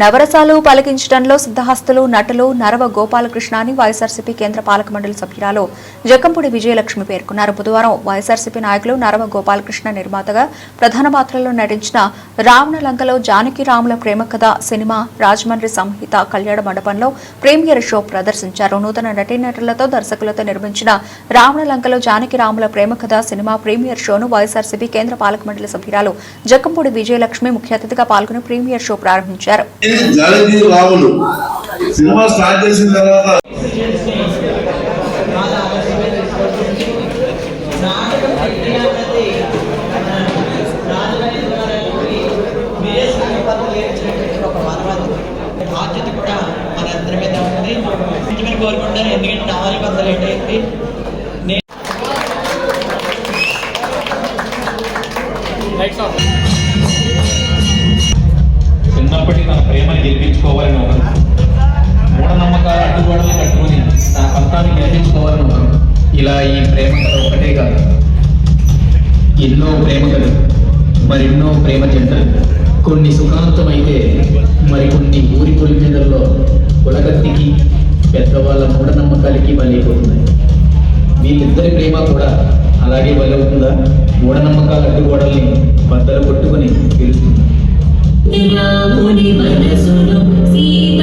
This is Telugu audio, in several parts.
నవరసాలు పలికించడంలో సిద్ధహస్తులు నటులు నరవ గోపాలకృష్ణ అని వైఎస్ఆర్సీపీ కేంద్ర పాలక మండలి సభ్యురాలు జక్కంపూడి విజయలక్ష్మి పేర్కొన్నారు. బుధవారం వైఎస్ఆర్సీపీ నాయకులు నరవ గోపాలకృష్ణ నిర్మాతగా ప్రధాన పాత్రలో నటించిన రావణ లంకలో జానకి రాముల ప్రేమ కథ సినిమా రాజమండ్రి సంహిత కళ్యాణ మండపంలో ప్రీమియర్ షో ప్రదర్శించారు. నూతన నటీనటులతో దర్శకులతో నిర్మించిన రావణ లంకలో జానకి రాముల ప్రేమ కథ సినిమా ప్రీమియర్ షోను వైఎస్ఆర్సీపీ కేంద్ర పాలక మండలి సభ్యురాలు జక్కంపూడి విజయలక్ష్మి ముఖ్య అతిథిగా పాల్గొని ప్రీమియర్ షో ప్రారంభించారు. జానకి రాములు సినిమా స్టార్ట్ చేసిన తర్వాత బాధ్యత కూడా మన అందరి మీద ఉంది. మీరు కోరుకుంటాను ఎందుకంటే నాలుగు వందలు ఏంటంటే ఎన్నో ప్రేమకలు మరెన్నో ప్రేమ జంట కొన్ని సుఖాంతమైతే మరికొన్ని ఊరి పొలిమేదల్లో కులగత్తికి పెద్దవాళ్ళ మూఢనమ్మకాలకి బలైపోతున్నాయి. వీళ్ళిద్దరి ప్రేమ కూడా అలాగే బలవుతుందా? మూఢనమ్మకాల అడ్డుగోడల్ని బద్దలు కొట్టుకుని గెలుస్తుంది. రాముని సీత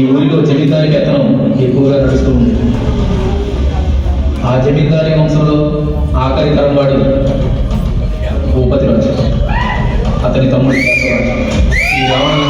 ఈ ఊరిలో జమీందారి పెత్తనం ఎక్కువగా నడుస్తూ ఉంది. ఆ జమీందారి వంశంలో ఆఖరి తరం వాడు భూపతి రాజు. అతని తమ్ముడు ఈ రావణ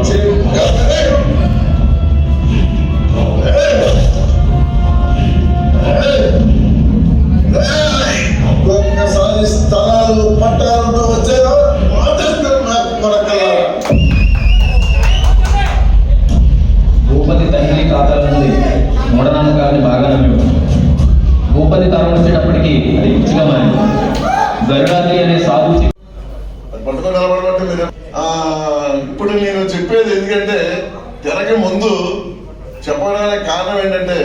ఇప్పుడు నేను చెప్పేది ఎందుకంటే తెరకి ముందు చెప్పడానికి కారణం ఏంటంటే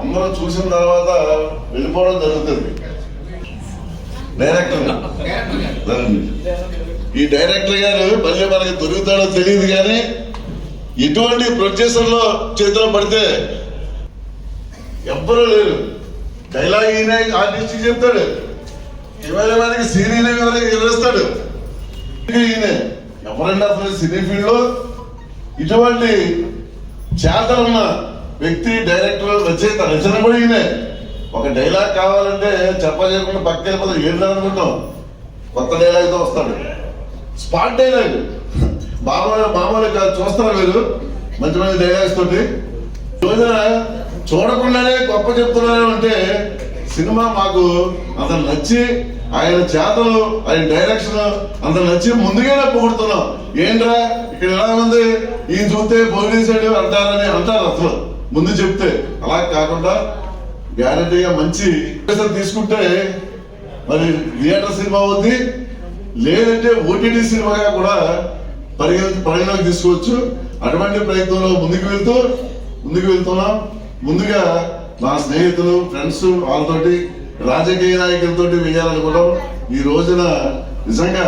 అందరూ చూసిన తర్వాత వెళ్ళిపోవడం జరుగుతుంది. డైరెక్టర్ ఈ డైరెక్టర్ గారు మళ్ళీ మనకి దొరుకుతాడో తెలియదు కానీ ఇటువంటి ప్రొడ్యూసర్లో చేతిలో పడితే ఎవ్వరూ లేరు. డైలాగ్ ఈయన ఆర్టిస్ట్ చెప్తాడు. ఇవాళ మనకి సీరియల్ వివరిస్తాడు ఈయన. ఎవరండి అసలు సినీ ఫీల్డ్లో ఇటువంటి చేతలున్న వ్యక్తి డైరెక్టర్ రచయిత రచన కూడా ఈయనే ఒక డైలాగ్ కావాలంటే చెప్పలేకుండా పక్క వెళ్ళిపోతాడు ఏంటి అనుకుంటాం కొత్త డైలాగ్తో వస్తాడు. Spot dialogue. మామూలు మామూలు కాదు చూస్తారా మీరు. మంచి మంచి డైలాగ్స్ తోటి. రోజున చూడకుండానే గొప్ప చెప్తున్నాను అంటే సినిమా మాకు అంత నచ్చి ఆయన చేతలు ఆయన డైరెక్షన్ అంత నచ్చి ముందుగానే పొగుడుతున్నాం. ఏంట్రా? ఇక్కడ ఎలా ఉంది? ఈయన చూస్తే పోలీసాడు అంటారని అంటారు అసలు. ముందు చెప్తే అలా కాకుండా గ్యారంటీగా మంచి తీసుకుంటే మరి థియేటర్ సినిమా ఉంది. లేదంటే ఓటీటీ సినిమాగా కూడా పరిగణ పరిగణలోకి తీసుకోవచ్చు. అటువంటి ప్రయత్నంలో ముందుకు వెళ్తూ ముందుకు వెళ్తున్నాం. ముందుగా నా స్నేహితులు ఫ్రెండ్స్ వాళ్ళతోటి రాజకీయ నాయకులతోటి వేయాలనుకోవడం ఈ రోజున నిజంగా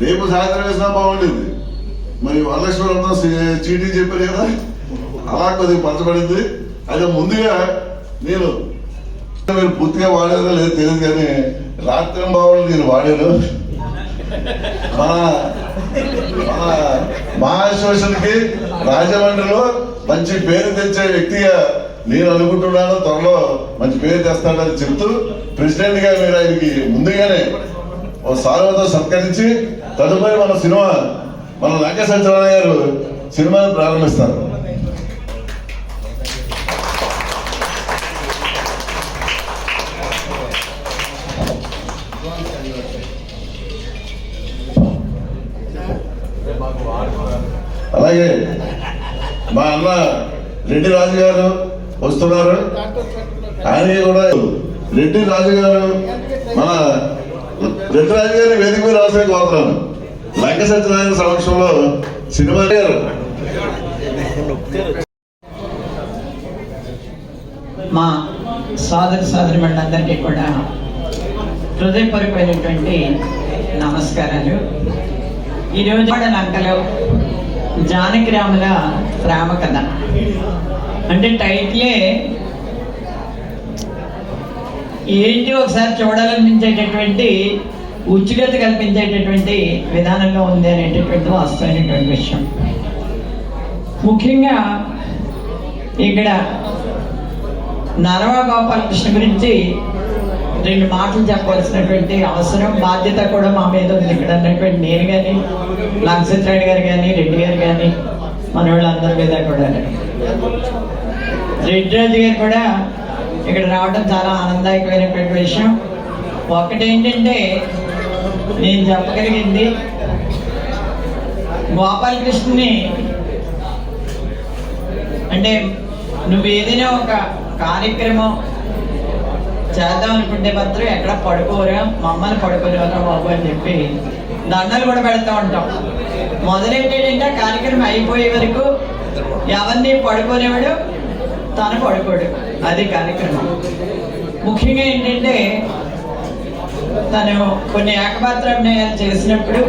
రేపు సాయంత్రం వేసినా బాగుండేది. మరి వరలక్ష్మీరంతో చీటీ చెప్పారు కదా? అలా కొద్దిగా పంచబడింది. అయితే ముందుగా నేను మీరు పూర్తిగా వాడారా లేదో తెలియదు కానీ రాత్రి బావులు నేను వాడాను. మన మన మహాశోషన్కి రాజమండ్రిలో మంచి పేరు తెచ్చే వ్యక్తిగా నేను అనుకుంటున్నాను త్వరలో మంచి పేరు తెస్తాడని చెప్తూ ప్రెసిడెంట్గా మీరు ఆయనకి ముందుగానే ఓ సారవతో సత్కరించి తదుపరి మన సినిమా మన లంక సత్యనారాయణ గారు సినిమాను ప్రారంభిస్తారు. అలాగే మా అన్న రెడ్డి రాజు గారు వస్తున్నారు. ఆయన కూడా రెడ్డి రాజు గారు మన రెడ్డి రాజు గారిని వేదిక మీద రాసే కోరుతున్నాను. లంక సత్యనారాయణ సమక్షంలో సినిమా గారు మా సోదర సోదరి మండలందరికీ కూడా హృదయపూర్వకమైనటువంటి నమస్కారాలు. ఈరోజు కూడా లంకలో జానకిరాముల ప్రేమ కథ అంటే టైటిలే ఏంటి ఒకసారి చూడాలనిపించేటటువంటి ఉచిత కల్పించేటటువంటి విధానంగా ఉంది అనేటటువంటి వాస్తవమైనటువంటి విషయం. ముఖ్యంగా ఇక్కడ నరవ గోపాలకృష్ణ గురించి రెండు మాటలు చెప్పవలసినటువంటి అవసరం బాధ్యత కూడా మా మీద ఉంది ఇక్కడ అన్నటువంటి నేను కానీ లక్ష్మీరాయుడు గారు కానీ రెడ్డి గారు కానీ మన వాళ్ళందరి మీద కూడా. రెడ్డి రాజు గారు కూడా ఇక్కడ రావడం చాలా ఆనందదాయకమైనటువంటి విషయం. ఒకటేంటంటే నేను చెప్పగలిగింది గోపాలకృష్ణని అంటే నువ్వు ఏదైనా ఒక కార్యక్రమం చేద్దాం అనుకుంటే మాత్రం ఎక్కడ పడుకోరా మమ్మల్ని పడుకోలేవరా బాబు అని చెప్పి దండలు కూడా పెడతా ఉంటాం. మొదలెట్టేటంటే కార్యక్రమం అయిపోయే వరకు ఎవరిని పడుకోనేవాడు తను పడుకోడు. అది కార్యక్రమం. ముఖ్యంగా ఏంటంటే తను కొన్ని ఏకపాత్ర అభినయాలు చేసినప్పుడు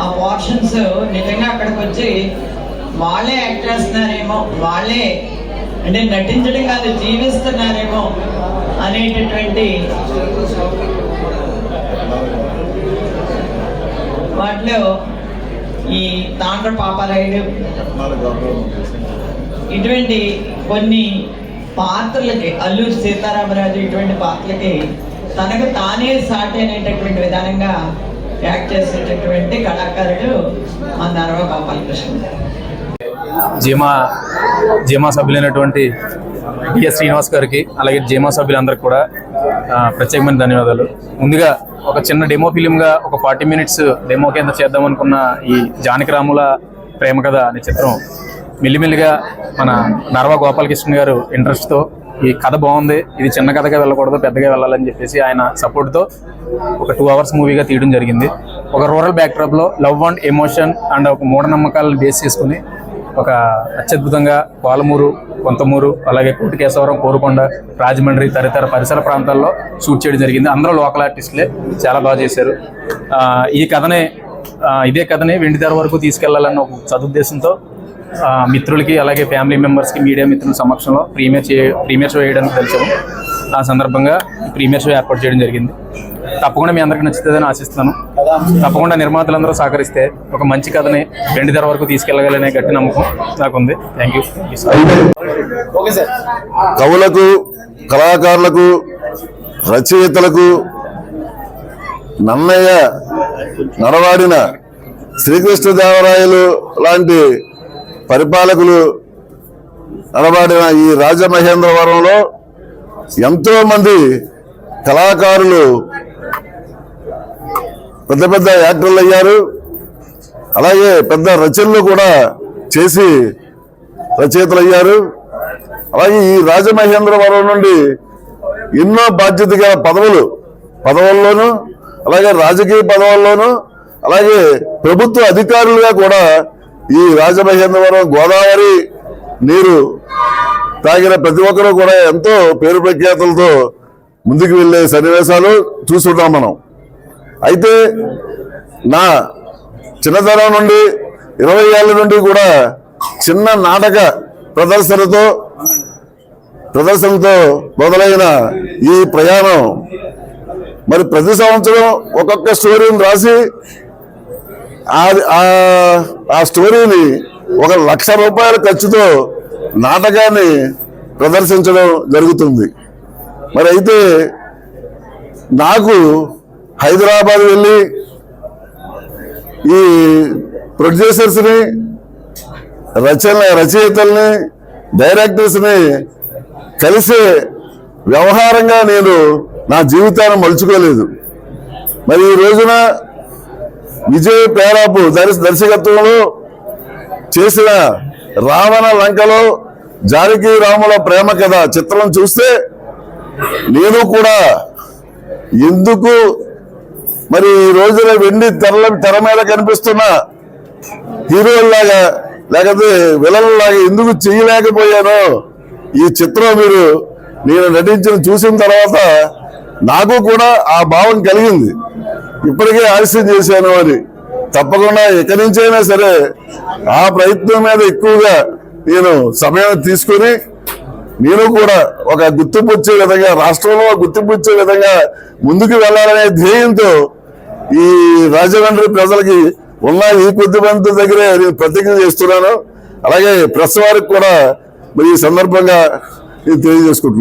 ఆ పోర్షన్స్ నిజంగా అక్కడికి వచ్చి వాళ్ళే యాక్ట్ చేస్తున్నారేమో వాళ్ళే అంటే నటించడం కాదు జీవిస్తున్నారేమో అనేటటువంటి వాటిలో ఈ తాండ్ర పాపారాయుడు ఇటువంటి కొన్ని పాత్రలకి అల్లూరు సీతారామరాజు ఇటువంటి పాత్రలకి తనకు తానే సాటి అనేటటువంటి విధానంగా యాక్ట్ చేసేటటువంటి కళాకారుడు మన నరవ గోపాలకృష్ణ జీమా జీమా సభ్యులైనటువంటి డిఎస్ శ్రీనివాస్ గారికి అలాగే జీమా సభ్యులందరికీ కూడా ప్రత్యేకమైన ధన్యవాదాలు. ముందుగా ఒక చిన్న డెమో ఫిలింగా ఒక ఫార్టీ మినిట్స్ డెమో కింద చేద్దాం అనుకున్న ఈ జానకిరాముల ప్రేమ కథ అనే చిత్రం మెల్లిమెల్లిగా మన నర్వా గోపాలకృష్ణ గారు ఇంట్రెస్ట్తో ఈ కథ బాగుంది. ఇది చిన్న కథగా వెళ్ళకూడదు పెద్దగా వెళ్ళాలని చెప్పేసి ఆయన సపోర్ట్తో ఒక టూ అవర్స్ మూవీగా తీయడం జరిగింది. ఒక రూరల్ బ్యాక్డ్రాప్లో లవ్ అండ్ ఎమోషన్ అండ్ ఒక మూఢనమ్మకాలను బేస్ చేసుకుని ఒక అత్యద్భుతంగా పాలమూరు కొంతమూరు అలాగే కోటికేశవరం కోరుకొండ రాజమండ్రి తదితర పరిసర ప్రాంతాల్లో షూట్ చేయడం జరిగింది. అందరూ లోకల్ ఆర్టిస్టులే. చాలా బాగా చేశారు. ఈ కథనే ఇదే కథని వెండితెర వరకు తీసుకెళ్ళాలన్న ఒక సదుద్దేశంతో మిత్రులకి అలాగే ఫ్యామిలీ మెంబర్స్కి మీడియా మిత్రుల సమక్షంలో ప్రీమియర్ చే ప్రీమియర్ షో వేయడానికి తెలిసాము ఆ సందర్భంగా ప్రీమియర్ షో ఏర్పాటు చేయడం జరిగింది. తప్పకుండా మీ అందరికి నచ్చుతుందని ఆశిస్తున్నాను. తప్పకుండా నిర్మాతలందరూ సహకరిస్తే ఒక మంచి కథని వెండి ధర వరకు తీసుకెళ్ళగలనే గట్టి నమ్మకం నాకుంది. థ్యాంక్ యూ కవులకు కళాకారులకు రచయితలకు నన్నయ్య నడవాడిన శ్రీకృష్ణదేవరాయలు లాంటి పరిపాలకులు నడవాడిన ఈ రాజమహేంద్రవరంలో ఎంతో మంది కళాకారులు పెద్ద పెద్ద యాక్టర్లు అయ్యారు. అలాగే పెద్ద రచనలు కూడా చేసి రచయితలు అయ్యారు. అలాగే ఈ రాజమహేంద్రవరం నుండి ఎన్నో బాధ్యత గల పదవులు పదవుల్లోనూ అలాగే రాజకీయ పదవుల్లోనూ అలాగే ప్రభుత్వ అధికారులుగా కూడా ఈ రాజమహేంద్రవరం గోదావరి నీరు తాగిన ప్రతి ఒక్కరూ కూడా ఎంతో పేరు ప్రఖ్యాతులతో ముందుకు వెళ్ళే సన్నివేశాలు చూస్తున్నాం మనం. అయితే నా చిన్నతనం నుండి ఇరవై ఏళ్ళ నుండి కూడా చిన్న నాటక ప్రదర్శనతో ప్రదర్శనతో మొదలైన ఈ ప్రయాణం మరి ప్రతి సంవత్సరం ఒక్కొక్క స్టోరీని రాసి ఆ- ఆ స్టోరీని ఒక లక్ష రూపాయల ఖర్చుతో నాటకాన్ని ప్రదర్శించడం జరుగుతుంది. మరి అయితే నాకు హైదరాబాద్ వెళ్ళి ఈ ప్రొడ్యూసర్స్ని రచన రచయితల్ని డైరెక్టర్స్ని కలిసే వ్యవహారంగా నేను నా జీవితాన్ని మలుచుకోలేదు. మరి ఈ రోజున విజయ్ పేరాపు దర్శ దర్శకత్వంలో చేసిన రావణ లంకలో జానకి రాముల ప్రేమ కథ చిత్రం చూస్తే నేను కూడా ఎందుకు మరి ఈ రోజున వెండి తెరల తెర మీద కనిపిస్తున్న హీరోల్లాగా లేకపోతే విలన్లాగా ఎందుకు చేయలేకపోయానో ఈ చిత్రం మీరు నేను నటించిన చూసిన తర్వాత నాకు కూడా ఆ భావం కలిగింది. ఇప్పటికే ఆలస్యం చేశాను అని తప్పకుండా ఎక్కడి నుంచైనా సరే ఆ ప్రయత్నం మీద ఎక్కువగా నేను సమయం తీసుకొని నేను కూడా ఒక గుర్తింపు వచ్చే విధంగా రాష్ట్రంలో గుర్తింపు వచ్చే విధంగా ముందుకు వెళ్ళాలనే ధ్యేయంతో ఈ రాజమండ్రి ప్రజలకి ఉన్న ఈ కొద్ది మంది దగ్గరే నేను ప్రతిజ్ఞ చేస్తున్నాను. అలాగే ప్రెస్ వారికి కూడా మరి ఈ సందర్భంగా నేను తెలియజేసుకుంటున్నాను.